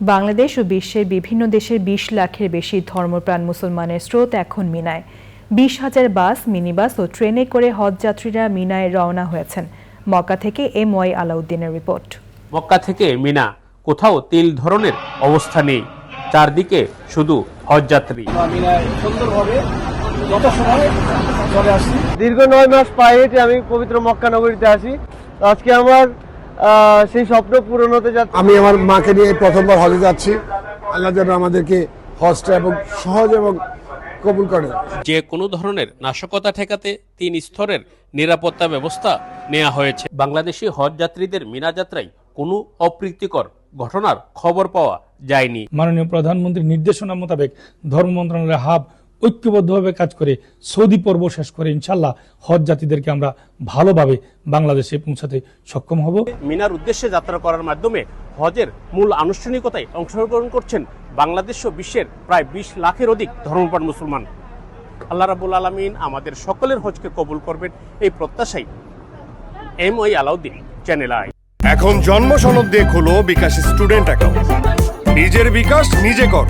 বাংলাদেশ ও বিশ্বের বিভিন্ন দেশের বিশ লাখের বেশি ধর্মপ্রাণ মুসলমানের স্রোত এখন মিনায়। বিশ হাজার বাস মিনিবাস ও ট্রেনে করে হজযাত্রীরা মিনায় রওনা হয়েছেন। মক্কা থেকে এম ওয়াই আলাউদ্দিনের রিপোর্ট। মক্কা থেকে মিনা কোথাও তিল ধরনের অবস্থা নেই। চারদিকে শুধু হজযাত্রী দীর্ঘ নয় মাস পায়ে আমি পবিত্র মক্কা নগরীতে আসি আজকে আমার সেই স্বপ্ন পূরণ হতে যাচ্ছে। আমি আমার মাকে নিয়ে প্রথমবার হজে যাচ্ছি। আল্লাহ যেন আমাদেরকে হজটা এবং সহজ এবং কবুল করে। যে কোনো ধরনের নাশকতা ঠেকাতে তিন স্তরের নিরাপত্তা ব্যবস্থা নেওয়া হয়েছে। বাংলাদেশি হজ যাত্রীদের মিনা যাত্রায় কোনো অপ্রীতিকর ঘটনার খবর পাওয়া যায়নি। মাননীয় প্রধানমন্ত্রীর নির্দেশনা মোতাবেক ধর্ম মন্ত্রণালয়ের হাব ঐক্যবদ্ধভাবে কাজ করে সৌদি পর্ব শেষ করে ইনশাল্লাহ হজ জাতিদেরকে আমরা ভালোভাবে বাংলাদেশে পৌঁছাতে সক্ষম হব। মিনার উদ্দেশ্যে যাত্রা করার মাধ্যমে হজের মূল আনুষ্ঠানিকতায় অংশগ্রহণ করছেন বাংলাদেশ ও বিশ্বের প্রায় বিশ লাখের অধিক ধর্মপ্রাণ মুসলমান। আল্লাহ রাবুল আলমিন আমাদের সকলের হজকে কবুল করবেন এই প্রত্যাশাই এম ওই আলাউদ্দিন চ্যানেল আই এখন জন্ম সনদ দিয়ে খোলো বিকাশ স্টুডেন্ট অ্যাকাউন্ট। নিজের বিকাশ নিজে কর।